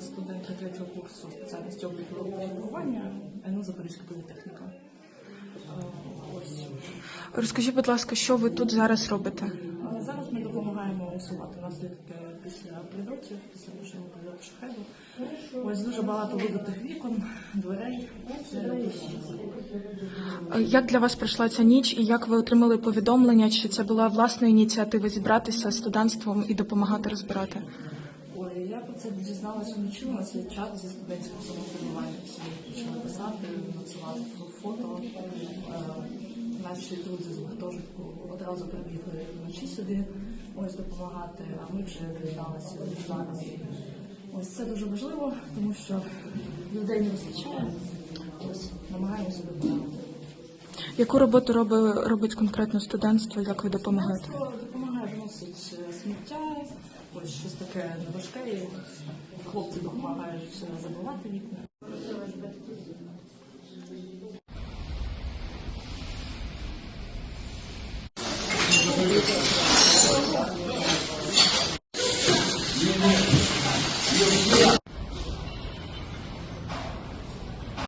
студентка третього курсу спеціальності обліку лікування НУ Запорізька політехніка. Е, Ось. Розкажіть, будь ласка, що ви тут зараз робите? Зараз ми допомагаємо усувати наслідки після прильотів, після машини прильоту шахеду. Ось дуже багато вибитих вікон, дверей. Е, Як для вас пройшла ця ніч, і як ви отримали повідомлення? Чи це була власна ініціатива зібратися з студентством і допомагати розбирати? Ой, я про це дізналася вночі. У нас є чат зі студентським самоприйманням. Всі почали писати, надсилати фо- фото. Е, Наші друзі з гуртожитку одразу прибігли вночі сюди, ось допомагати, а ми вже доєдналися зараз. Ось це дуже важливо, тому що людей не вистачає. Ось намагаємося допомагати. Яку роботу робить, робить конкретно студентство? Як ви допомагаєте? Хто допомагає виносити е, сміття, ось щось таке важке, і Хлопці допомагають забивати вікна.